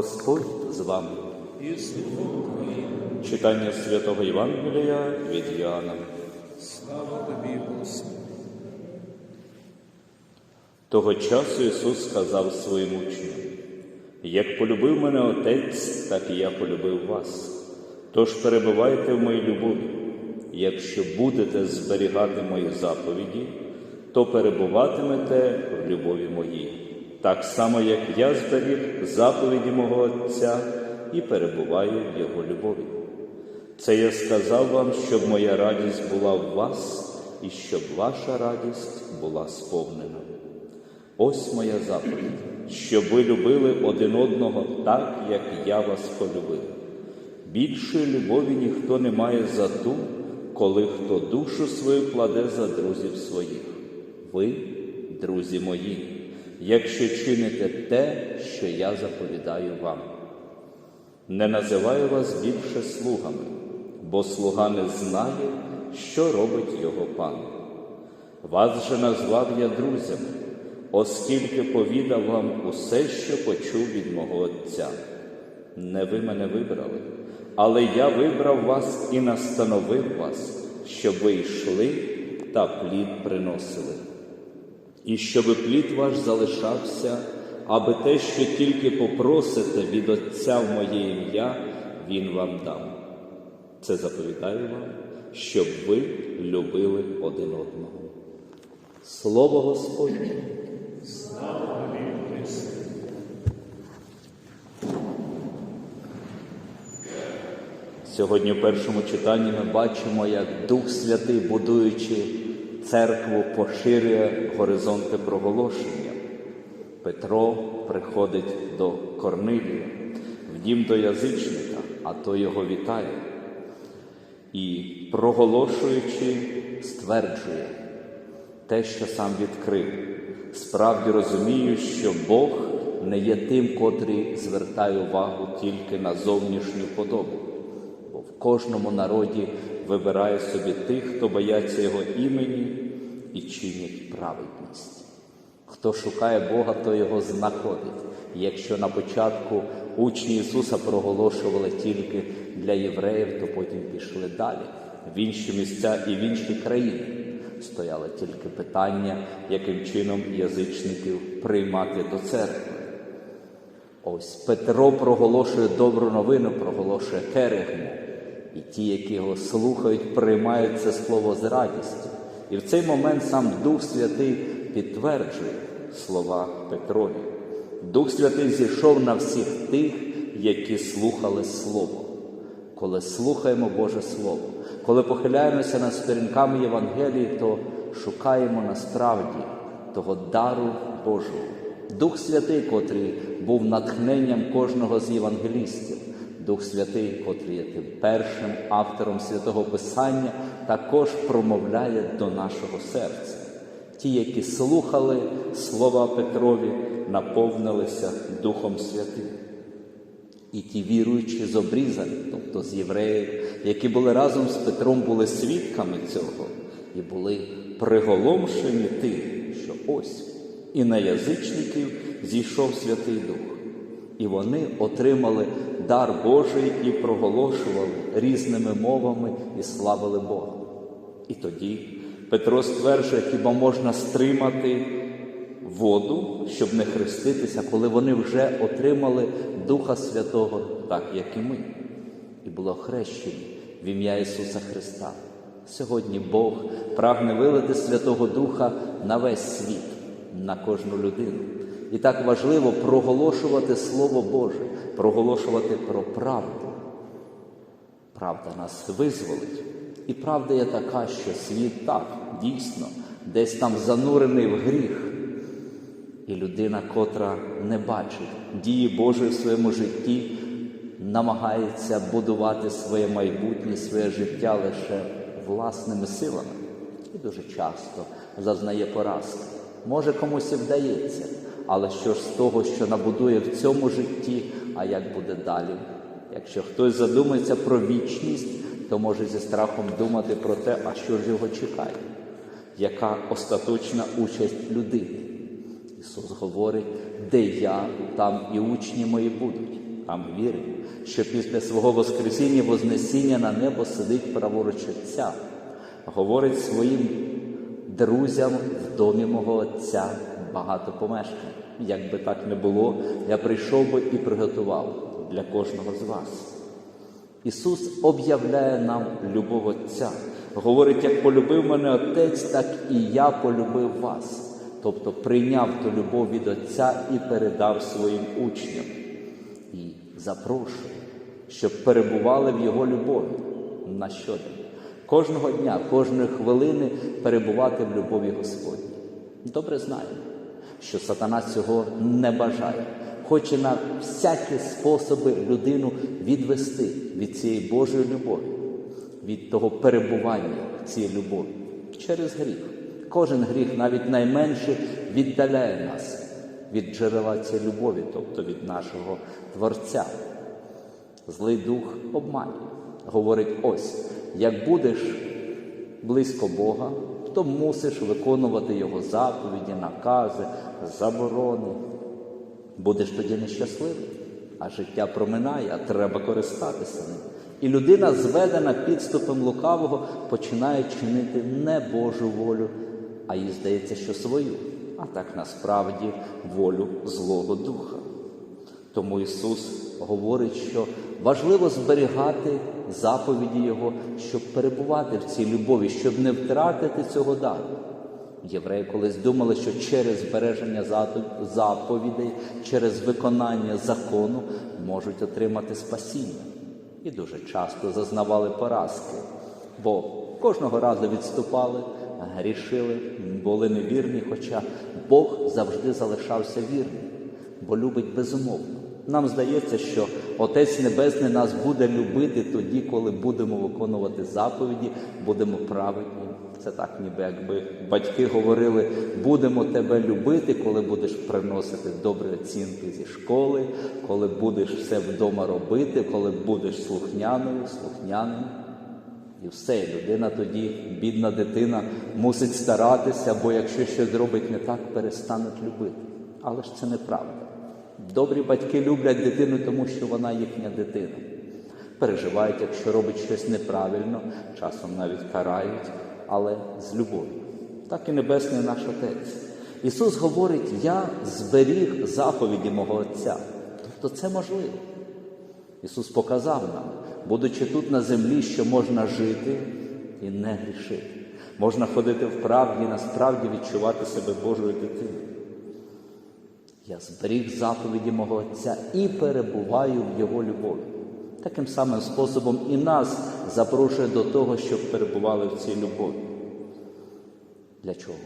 Господь з вами. і з Духом Читання святого Євангелія від Іоанна. Слава Тобі, Господи. Того часу Ісус сказав своїм учням, як полюбив мене Отець, так і я полюбив вас. Тож перебувайте в моїй любові. Якщо будете зберігати мої заповіді, то перебуватимете в любові моїй, так само, як я зберіг заповіді мого Отця і перебуваю в Його любові. Це я сказав вам, щоб моя радість була в вас і щоб ваша радість була сповнена. Ось моя заповідь, щоб ви любили один одного так, як я вас полюбив. Більшої любові ніхто не має за ту, коли хто душу свою кладе за друзів своїх. Ви, друзі мої, якщо чините те, що я заповідаю вам. Не називаю вас більше слугами, бо слуга не знає, що робить його пан. Вас же назвав я друзями, оскільки повідав вам усе, що почув від мого Отця. Не ви мене вибрали, але я вибрав вас і настановив вас, щоб ви йшли та плід приносили. І щоб плід ваш залишався, аби те, що тільки попросите від Отця в моє ім'я, Він вам дам. Це заповідаю вам, щоб ви любили один одного. Слово Господнє. Сьогодні в першому читанні ми бачимо, як Дух Святий, будуючи церкву, поширює горизонти проголошення. Петро приходить до Корнилія, в дім до язичника, а той його вітає. І, проголошуючи, стверджує те, що сам відкрив. Справді розумію, що Бог не є тим, котрий звертає увагу тільки на зовнішню подобу, бо в кожному народі вибирає собі тих, хто бояться його імені і чинять праведність. Хто шукає Бога, то його знаходить. Якщо на початку учні Ісуса проголошували тільки для євреїв, то потім пішли далі, в інші місця і в інші країни. Стояло тільки питання, яким чином язичників приймати до церкви. Ось Петро проголошує добру новину, проголошує керегму. І ті, які його слухають, приймають це слово з радістю. І в цей момент сам Дух Святий підтверджує слова Петрові. Дух Святий зійшов на всіх тих, які слухали Слово. Коли слухаємо Боже Слово, коли похиляємося над сторінками Євангелії, то шукаємо насправді того дару Божого. Дух Святий, котрий був натхненням кожного з євангелістів, Дух Святий, котрий є тим першим автором святого Писання, також промовляє до нашого серця. Ті, які слухали слова Петрові, наповнилися Духом Святим. І ті віруючі з обрізаних, тобто з євреїв, які були разом з Петром, були свідками цього і були приголомшені тим, що ось і на язичників зійшов Святий Дух, і вони отримали дар Божий і проголошували різними мовами і славили Бога. І тоді Петро стверджує, хіба можна стримати воду, щоб не хреститися, коли вони вже отримали Духа Святого, так як і ми, і було хрещені в ім'я Ісуса Христа. Сьогодні Бог прагне вилити Святого Духа на весь світ, на кожну людину. І так важливо проголошувати Слово Боже, проголошувати про правду. Правда нас визволить. І правда є така, що світ так, дійсно, десь там занурений в гріх. І людина, котра не бачить дії Божої в своєму житті, намагається будувати своє майбутнє, своє життя лише власними силами. І дуже часто зазнає поразки. Може, комусь і вдається, але що ж з того, що набудує в цьому житті, а як буде далі? Якщо хтось задумається про вічність, то може зі страхом думати про те, а що ж його чекає, яка остаточна участь людини. Ісус говорить, де я, там і учні мої будуть. Ми віримо, що після свого Воскресіння Вознесіння на небо сидить праворуч Отця, говорить своїм друзям в домі мого Отця багато помешкань. Як би так не було, я прийшов би і приготував для кожного з вас. Ісус об'являє нам любов Отця, говорить, як полюбив мене Отець, так і я полюбив вас. Тобто прийняв ту любов від Отця і передав своїм учням. І запрошує, щоб перебували в Його любові на щодень. Кожного дня, кожної хвилини перебувати в любові Господній. Добре знаємо, що сатана цього не бажає, хоче на всякі способи людину відвести від цієї Божої любові, від того перебування в цій любові через гріх. Кожен гріх, навіть найменший, віддаляє нас від джерела цієї любові, тобто від нашого Творця. Злий дух обманює. Говорить: ось, як будеш близько Бога, то мусиш виконувати Його заповіді, накази, заборони. Будеш тоді нещасливий, а життя проминає, а треба користатися ним. І людина, зведена підступом лукавого, починає чинити не Божу волю, а їй здається, що свою, а так насправді волю Злого Духа. Тому Ісус говорить, що важливо зберігати заповіді Його, щоб перебувати в цій любові, щоб не втратити цього дару. Євреї колись думали, що через збереження заповідей, через виконання закону можуть отримати спасіння. І дуже часто зазнавали поразки, бо кожного разу відступали, грішили, були невірні, хоча Бог завжди залишався вірним, бо любить безумовно. Нам здається, що Отець Небесний нас буде любити тоді, коли будемо виконувати заповіді, будемо праведні. Це так, ніби якби батьки говорили, будемо тебе любити, коли будеш приносити добрі оцінки зі школи, коли будеш все вдома робити, коли будеш слухняною, слухняним. І все, людина тоді, бідна дитина, мусить старатися, бо якщо щось зробить не так, перестануть любити. Але ж це неправда. Добрі батьки люблять дитину, тому що вона їхня дитина. Переживають, якщо робить щось неправильно, часом навіть карають, але з любов'ю. Так і Небесний наш Отець. Ісус говорить: Я зберіг заповіді мого Отця. Тобто це можливо. Ісус показав нам, будучи тут на землі, що можна жити і не грішити. Можна ходити в правді і насправді відчувати себе Божою дитиною. Я зберіг заповіді мого Отця і перебуваю в Його любові. Таким самим способом і нас запрошує до того, щоб перебували в цій любові. Для чого?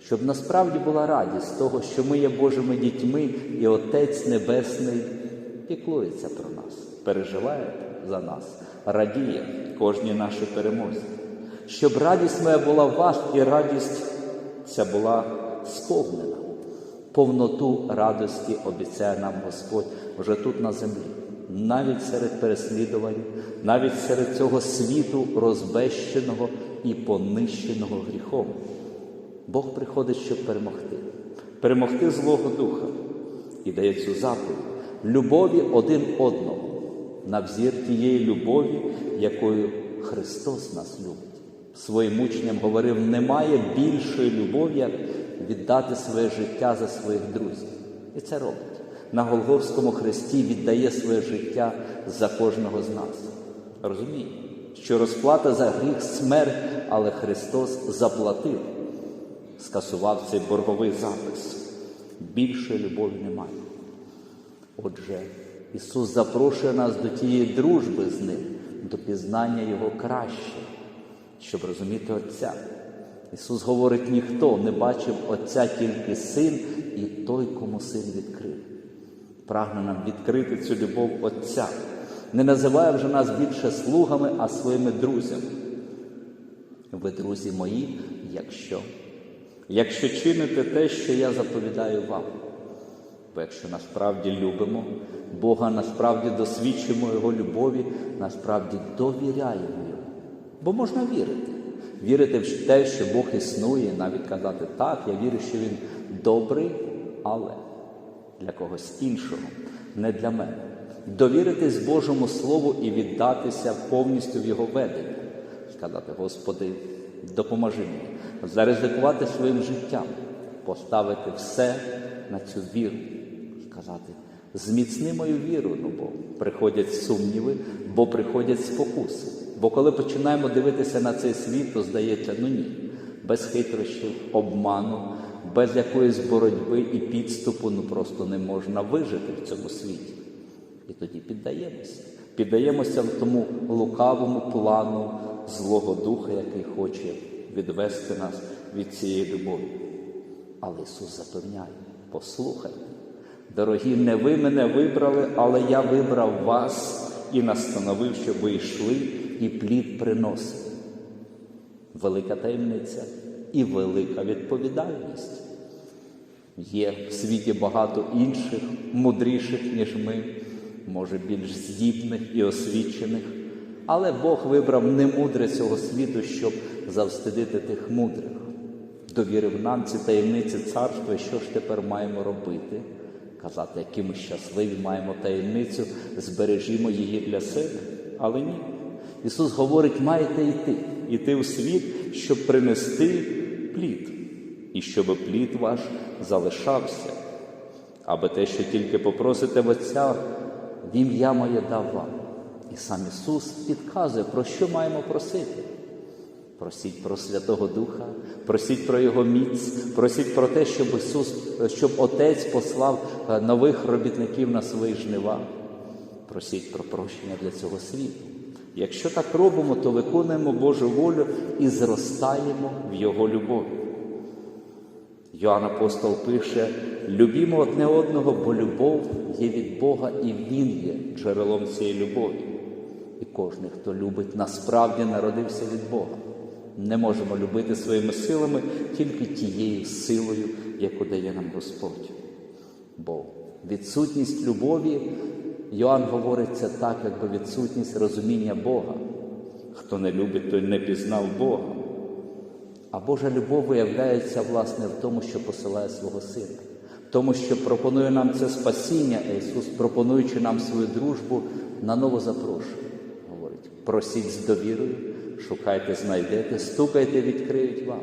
Щоб насправді була радість того, що ми є Божими дітьми, і Отець Небесний піклується про нас, переживає за нас, радіє кожній нашій перемозі. Щоб радість моя була в вас, і радість ця була сповнена. Повноту радості обіцяє нам Господь вже тут на землі, навіть серед переслідувань, навіть серед цього світу розбещеного і понищеного гріхом. Бог приходить, щоб перемогти, перемогти злого духа. І дає цю заповідь. Любові один одного на взір тієї любові, якою Христос нас любить. Своїм учням говорив: немає більшої любові, як віддати своє життя за своїх друзів. І це робить. На Голгофському хресті віддає своє життя за кожного з нас. Розуміє, що розплата за гріх смерть, але Христос заплатив, скасував цей борговий запис. Більшої любові немає. Отже, Ісус запрошує нас до тієї дружби з Ним, до пізнання Його краще, щоб розуміти Отця. Ісус говорить, ніхто не бачив Отця тільки син і той, кому син відкрив. Прагне нам відкрити цю любов Отця. Не називає вже нас більше слугами, а своїми друзями. Ви, друзі мої, якщо, якщо чините те, що я заповідаю вам. Бо якщо насправді любимо Бога, насправді досвідчимо Його любові, насправді довіряємо Йому. Бо можна вірити. Вірити в те, що Бог існує, навіть казати так, я вірю, що Він добрий, але для когось іншого, не для мене. довіритись Божому Слову і віддатися повністю в Його ведення. Сказати, Господи, допоможи мені, заризикувати своїм життям, поставити все на цю віру, сказати, зміцни мою віру, ну бо приходять сумніви, бо приходять спокуси. Бо коли починаємо дивитися на цей світ, то здається, ну ні, без хитрощів, обману, без якоїсь боротьби і підступу, ну просто не можна вижити в цьому світі. І тоді піддаємося. Піддаємося тому лукавому плану Злого Духа, який хоче відвести нас від цієї любові. Але Ісус запевняє, послухайте, дорогі, не ви мене вибрали, але я вибрав вас і настановив, щоб ви йшли і плід приносили. Велика таємниця і велика відповідальність. Є в світі багато інших, мудріших, ніж ми, може більш здібних і освічених. Але Бог вибрав не мудре цього світу, щоб завстидити тих мудрих. Довірив нам ці таємниці царства, що ж тепер маємо робити? Казати, які ми щасливі маємо таємницю, збережімо її для себе. Але ні. Ісус говорить, маєте йти, йти у світ, щоб принести плід, і щоб плід ваш залишався, аби те, що тільки попросите в Отця, в ім'я моє дав вам. І сам Ісус підказує, про що маємо просити. Просіть про Святого Духа, просіть про Його міць, просіть про те, щоб Ісус, щоб Отець послав е, нових робітників на свої жнива. Просіть про прощення для цього світу. Якщо так робимо, то виконуємо Божу волю і зростаємо в Його любові. Йоанн Апостол пише: любімо одне одного, бо любов є від Бога, і Він є джерелом цієї любові. І кожен, хто любить, насправді народився від Бога. Не можемо любити своїми силами тільки тією силою, яку дає нам Господь. Бо відсутність любові, Йоанн говорить це так, якби відсутність розуміння Бога. Хто не любить, той не пізнав Бога. А Божа любов виявляється власне в тому, що посилає свого Сина, в тому, що пропонує нам це спасіння, а Ісус, пропонуючи нам свою дружбу, наново запрошує. Говорить, просіть з довірою, шукайте, знайдете, стукайте, відкриють вам.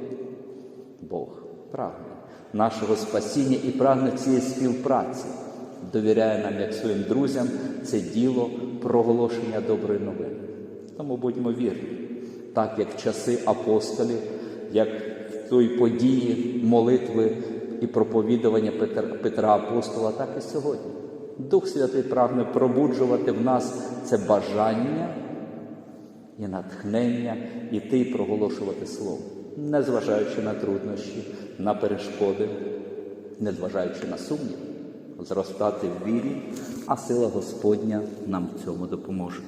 Бог прагне нашого спасіння і прагне цієї співпраці, довіряє нам, як своїм друзям, це діло проголошення доброї новини. Тому будьмо вірні, так як в часи апостолів, як в той події молитви і проповідування Петра, Апостола, так і сьогодні. Дух Святий прагне пробуджувати в нас це бажання і натхнення іти і проголошувати Слово, незважаючи на труднощі, на перешкоди, незважаючи на сумнів, зростати в вірі, а сила Господня нам в цьому допоможе.